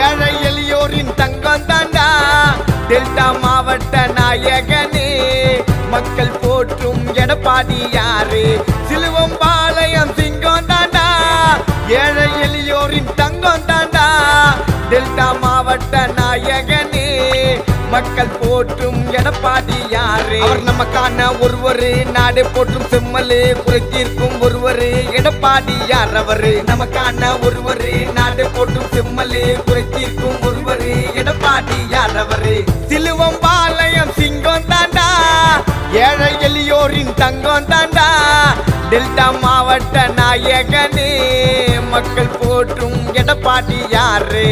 ஏழை எளியோரின் தங்கம் தாண்டா. டெல்டா மாவட்ட நாயகனே மக்கள் போற்றும் எடப்பாடி யாரு சிலுவம்பாளையம் சிங்கம் தாண்டா. ஏழை எளியோரின் தங்கம் தாண்டா. டெல்டா மாவட்ட நாயகனே மக்கள் போற்றும் எடப்பாடி யாரு அவர் நமக்கான ஒருவரு நாடு போற்றும் செம்மலு குறைத்திருக்கும் ஒருவரு எடப்பாடி யார் அவரு. நமக்கான ஒருவரு நாடு போற்றும் எம்எல்ஏ குறைத்தீர்க்கும் ஒருவரு எடப்பாடி சிலுவம் பாளையம் சிங்கம் தாண்டா ஏழை எளியோரின் தங்கம் தாண்டா. டெல்டா மாவட்ட நாயகனே மக்கள் போற்றும் எடப்பாடி யாரு